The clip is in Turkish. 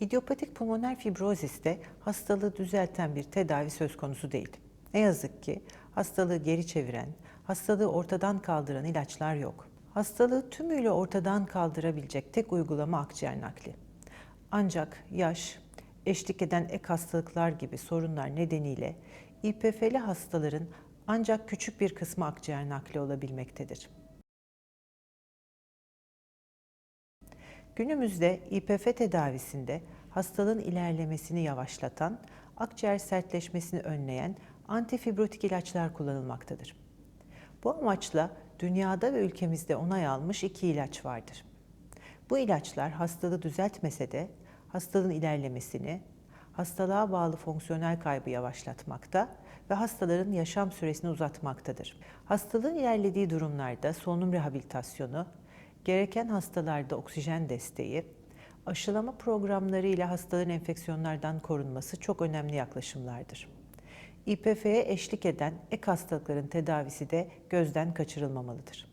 İdiopatik pulmoner fibroziste hastalığı düzelten bir tedavi söz konusu değil. Ne yazık ki hastalığı geri çeviren, hastalığı ortadan kaldıran ilaçlar yok. Hastalığı tümüyle ortadan kaldırabilecek tek uygulama akciğer nakli. Ancak yaş, eşlik eden ek hastalıklar gibi sorunlar nedeniyle İPF'li hastaların ancak küçük bir kısmı akciğer nakli olabilmektedir. Günümüzde İPF tedavisinde hastalığın ilerlemesini yavaşlatan, akciğer sertleşmesini önleyen antifibrotik ilaçlar kullanılmaktadır. Bu amaçla dünyada ve ülkemizde onay almış iki ilaç vardır. Bu ilaçlar hastalığı düzeltmese de hastalığın ilerlemesini, hastalığa bağlı fonksiyonel kaybı yavaşlatmakta ve hastaların yaşam süresini uzatmaktadır. Hastalığın ilerlediği durumlarda solunum rehabilitasyonu, gereken hastalarda oksijen desteği, aşılama programları ile hastaların enfeksiyonlardan korunması çok önemli yaklaşımlardır. İPF'ye eşlik eden ek hastalıkların tedavisi de gözden kaçırılmamalıdır.